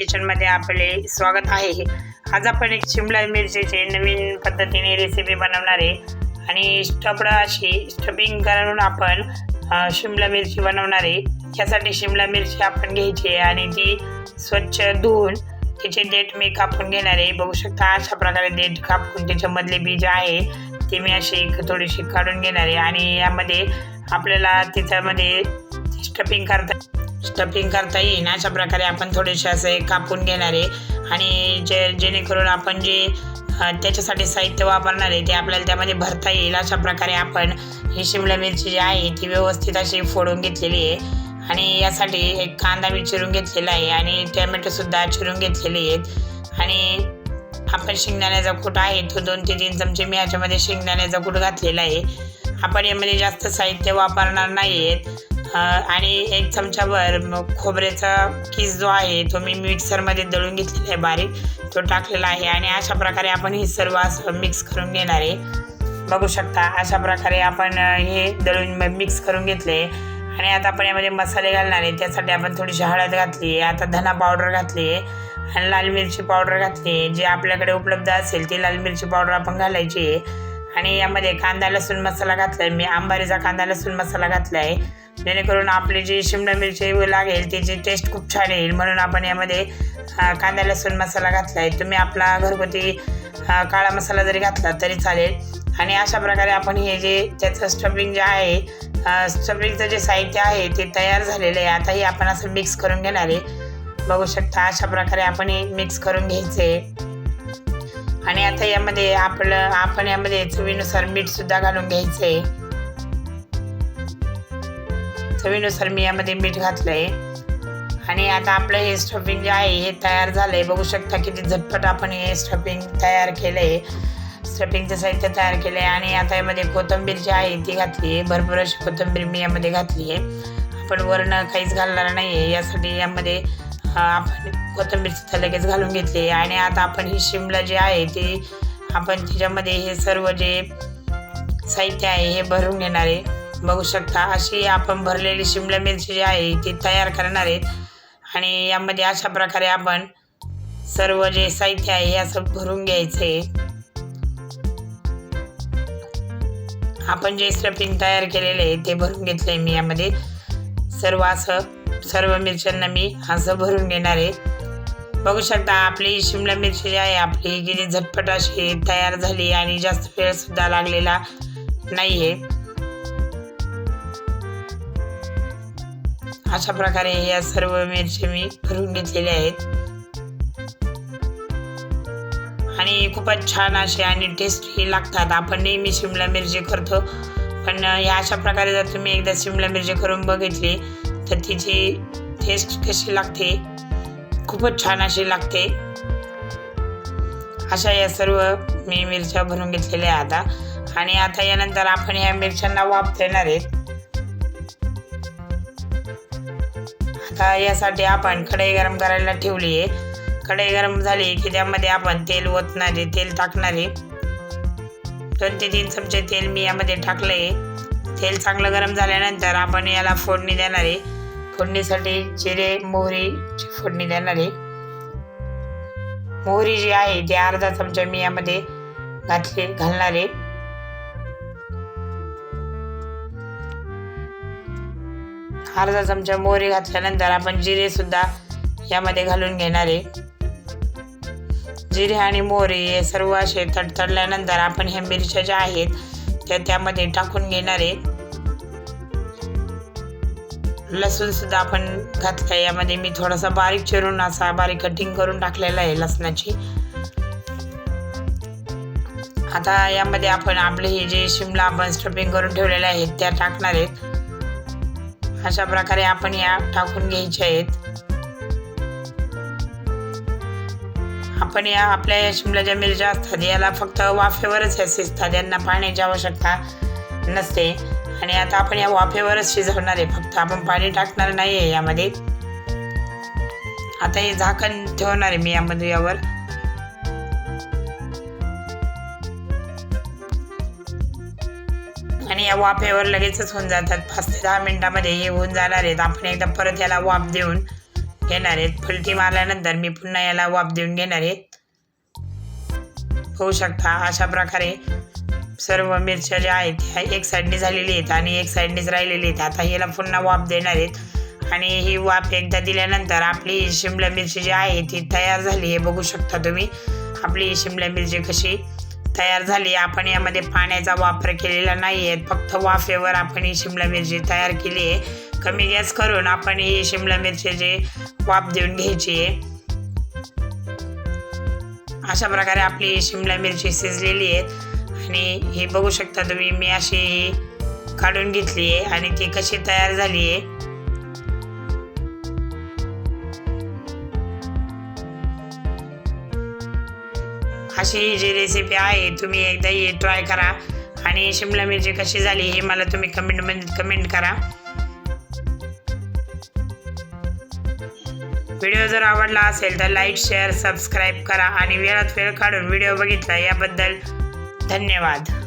किचनमध्ये आपले स्वागत आहे. आज आपण एक शिमला मिरचीचे नवीन पद्धतीने रेसिपी बनवणार आहे. आणि स्टफड अशी स्टपिंग करून आपण शिमला मिरची बनवणार आहे. त्यासाठी शिमला मिरची आपण घ्यायची आहे आणि ती स्वच्छ धुवून तिचे देठ मी कापून घेणार आहे. बघू शकता अशा प्रकारे देठ कापून त्याच्यामधले बीज आहे. ते मी अशी थोडीशी काढून घेणार आहे. आणि यामध्ये आपल्याला त्याच्यामध्ये स्टपिंग करता स्टफिंग करता येईल अशा प्रकारे आपण थोडेसे असे कापून घेणार आहे. आणि जे जेणेकरून आपण जे त्याच्यासाठी साहित्य वापरणार आहे ते आपल्याला त्यामध्ये भरता येईल. अशा प्रकारे आपण ही शिमला मिरची जी आहे ती व्यवस्थित अशी फोडून घेतलेली आहे. आणि यासाठी एक कांदा मी चिरून घेतलेला आहे आणि टॅमॅटोसुद्धा चिरून घेतलेले आहेत. आणि आपण शेंगदाण्याचा कूट आहे तो दोन ते तीन चमचे मी ह्याच्यामध्ये शेंगदाण्याचा कूट घातलेला आहे. आपण यामध्ये जास्त साहित्य वापरणार नाही आहेत आणि एक चमचाभर मग खोबऱ्याचा किस जो आहे तो मी मिक्सरमध्ये दळून घेतलेला आहे बारीक. तो टाकलेला आहे आणि अशा प्रकारे आपण हे सर्व असं मिक्स करून घेणार आहे. बघू शकता अशा प्रकारे आपण हे दळून मिक्स करून घेतले आणि आता आपण यामध्ये मसाले घालणार आहे. त्यासाठी आपण थोडीशी हळद घातली आहे. आता धना पावडर घातली आहे आणि लाल मिरची पावडर घातली आहे. जे आपल्याकडे उपलब्ध असेल ती लाल मिरची पावडर आपण घालायची आहे. आणि यामध्ये कांदा लसूण मसाला घातला आहे मी आंबारीचा कांदा लसूण मसाला घातला आहे जेणेकरून आपली जी शिमला मिरची लागेल त्याची टेस्ट खूप छान येईल. म्हणून आपण यामध्ये कांदा लसूण मसाला घातला आहे तुम्ही आपला घरगुती काळा मसाला जरी घातला तरी चालेल. आणि अशा प्रकारे आपण हे जे त्याचं स्टफिंग जे आहे स्टफिंगचं जे साहित्य आहे ते तयार झालेलं आहे. आता हे आपण असं मिक्स करून घेणार आहे. बघू शकता अशा प्रकारे आपण हे मिक्स करून घ्यायचं. आहे आणि आता यामध्ये आपलं आपण यामध्ये चवीनुसार मीठसुद्धा घालून घ्यायचं. आहे चवीनुसार मी यामध्ये मीठ घातलंय. आणि आता आपलं हे स्टफिंग जे आहे हे तयार झालंय. बघू शकता किती झटपट आपण हे स्टफिंग तयार केलंय. स्टफिंगचं साहित्य तयार केलंय. आणि आता यामध्ये कोथिंबीर जी आहे ती घातली आहे भरपूर अशी कोथिंबीर मी यामध्ये घातली आहे आपण वरण काहीच घालणार नाही आहे यासाठी यामध्ये आपण कोथिंबीर सुद्धा लगेच घालून घेतली आहे आणि आता आपण ही शिमला जी आहे ती आपण त्याच्यामध्ये हे सर्व जे साहित्य आहे हे भरून घेणार. आहे बघू शकता अशी आपण भरलेली शिमला मिरची जी आहे ती तयार करणार आहेत. आणि यामध्ये अशा प्रकारे आपण सर्व जे साहित्य आहे हे असं भरून घ्यायचं. आहे आपण जे स्टफिंग तयार केलेले आहे ते भरून घेतले मी यामध्ये. सर्व असं सर्व मिरच्यांना मी असं भरून घेणार आहे. बघू शकता आपली शिमला मिरची जी आहे आपली किती झटपट अशी तयार झाली आणि जास्त वेळ सुद्धा लागलेला नाही आहे अशा प्रकारे या सर्व मिरच्या मी भरून घेतलेल्या आहेत. आणि खूपच छान असे आणि टेस्टी लागतात. आपण नेहमी शिमला मिरची करतो. पण ह्या अशा प्रकारे जर तुम्ही एकदा शिमला मिरची करून बघितली तर तिची टेस्ट कशी लागते? खूपच छान अशी लागते. अशा या सर्व मी मिरच्या भरून घेतलेल्या आता. आणि आता यानंतर आपण ह्या मिरच्यांना वाफ देणार आहेत. आता यासाठी आपण कढई गरम करायला ठेवली आहे कढई गरम झाली की त्यामध्ये आपण तेल ओतणारे तेल टाकणारे. दोन ते तीन चमचे तेल मी यामध्ये टाकलं आहे तेल चांगलं गरम झाल्यानंतर आपण याला फोडणी देणार. आहे फोडणीसाठी जिरे मोहरीची फोडणी देणार. आहे मोहरी जी आहे ती अर्धा चमचा मी यामध्ये घातली घालणार. आहे अर्धा चमचा मोहरी घातल्यानंतर आपण जिरे सुद्धा यामध्ये घालून घेणार आहे. जिरे आणि मोहरी हे सर्व असे तडतडल्यानंतर आपण ह्या मिरच्या ज्या आहेत त्या त्यामध्ये टाकून घेणार आहे. लसूण सुद्धा आपण घातलं यामध्ये मी थोडासा बारीक चिरून असा बारीक कटिंग करून टाकलेला आहे लसणाची. आता यामध्ये आपण आपले हे जे शिमला आपण स्टफिंग करून ठेवलेले आहेत त्या टाकणार आहेत. अशा प्रकारे आपण या टाकून घ्यायच्या आहेत. आपण या आपल्या या शिमला ज्या मिरच्या असतात याला फक्त वाफेवरच या शिजतात यांना पाण्याची आवश्यकता नसते. आणि आता आपण या वाफेवरच शिजवणार आहे. फक्त आपण पाणी टाकणार नाही आहे यामध्ये. आता हे झाकण ठेवणार आहे मी यामध्ये यावर. आणि या वाफेवर लगेचच होऊन जातात. पाच ते दहा मिनिटामध्ये हे होऊन जाणार आहेत. आपण एकदा परत याला वाफ देऊन घेणार आहेत. फुलटी मारल्यानंतर मी पुन्हा याला वाफ देऊन घेणार आहेत. होऊ शकता. अशा प्रकारे सर्व मिरच्या ज्या आहेत त्या एक साईडने झालेली आहेत आणि एक साईडनेच राहिलेली आहेत. आता याला पुन्हा वाफ देणार आहेत. आणि ही वाफ एकदा दिल्यानंतर आपली शिमला मिरची जी आहे ती तयार झाली हे बघू शकता तुम्ही. आपली शिमला मिरची कशी तयार झाली. आपण यामध्ये पाण्याचा वापर केलेला नाही आहे फक्त वाफेवर आपण ही शिमला मिरची तयार केली आहे. कमी गॅस करून आपण ही शिमला मिरची वाफ देऊन घ्यायची आहे. अशा प्रकारे आपली शिमला मिरची शिजलेली आहे आणि हे बघू शकता तुम्ही मी अशी काढून घेतली आहे आणि ती कशी तयार झाली आहे. अशी ही जी रेसिपी आहे तुम्ही एकदा ही ट्राय करा. आणि शिमला मिरची कशी झाली हे मला तुम्ही कमेंटमध्ये कमेंट करा. व्हिडिओ जर आवडला असेल तर लाईक शेअर सबस्क्राईब करा. आणि वेळात वेळ काढून व्हिडिओ बघितला याबद्दल धन्यवाद.